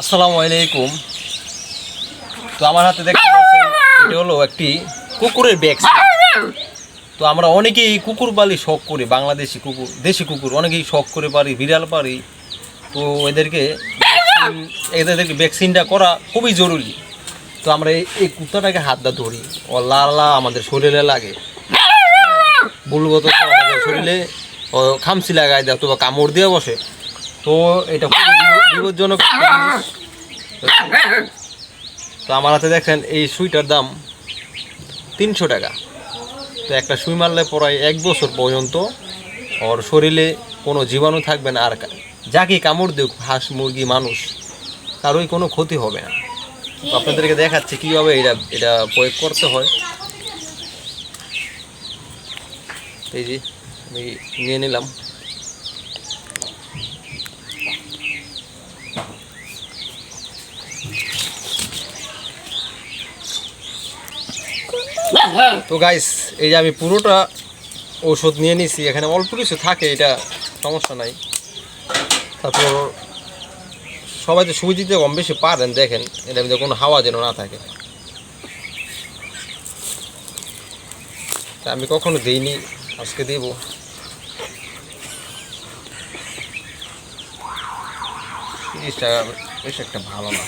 আসসালামু আলাইকুম। তো আমার হাতে দেখতে পাচ্ছেন, এটা হলো একটি কুকুরের ভ্যাকসিন তো আমরা অনেকেই কুকুর পালি শখ করি, বাংলাদেশি কুকুর, দেশি কুকুর, অনেকেই শখ করে পারি, বিড়াল পারি। তো এদেরকে এদেরকে ভ্যাকসিনটা করা খুবই জরুরি। তো আমরা এই কুত্তাটাকে হাত দা ধরি। ও লালা আমাদের শরীরে লাগে। বুলগত তো আমাদের শরীরে ও খামসি লাগায় দেয় অথবা কামড় দিয়ে বসে। তো এটা খুবই বিপজ্জনক তো আমার হাতে দেখেন এই সুইটার দাম তিনশো টাকা। তো একটা সুই মারলে প্রায় এক বছর পর্যন্ত ওর শরীরে কোনো জীবাণু থাকবে না আর কা- যাকে কামড় দেখ হাঁস মুরগি মানুষ কারোই কোনো ক্ষতি হবে না। তো আপনাদেরকে দেখাচ্ছি কীভাবে এটা এটা প্রয়োগ করতে হয়। এই যে আমি নিয়ে নিলাম। তো গাইস এই যে আমি পুরোটা ওষুধ নিয়ে নিছি, এখানে অল্প কিছু থাকে, এটা সমস্যা নাই। তারপর সবাই তো সুই দিতে কম বেশি পারেন, দেখেন এটা মধ্যে কোনো হাওয়া যেন না থাকে। আমি কখনো দিইনি, আজকে দেব। জিনিসটা বেশ একটা ভালো না।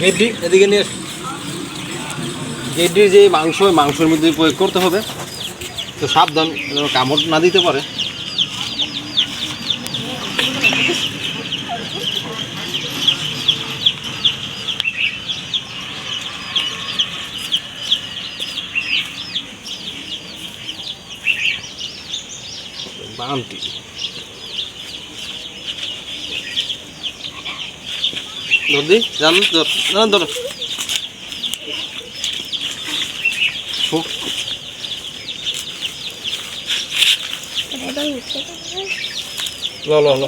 গেড্ডি, এদিকে নিয়ে। গেড্ডির যে মাংস মাংসের মধ্যে প্রয়োগ করতে হবে তো সাবধান কামড় না দিতে পারে বামটি ধরদি জান ধর না ধর। ল ল ল।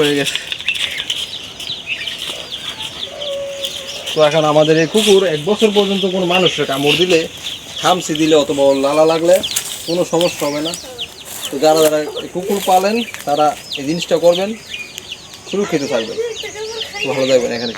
হয়ে গেছে। তো এখন আমাদের এই কুকুর এক বছর পর্যন্ত কোনো মানুষের কামড় দিলে খামসি দিলে অথবা লালা লাগলে কোনো সমস্যা হবে না। তো যারা যারা কুকুর পালেন, তারা এই জিনিসটা করবেন, সুরক্ষিত থাকবেন। ভালো থাকবেন এখানে।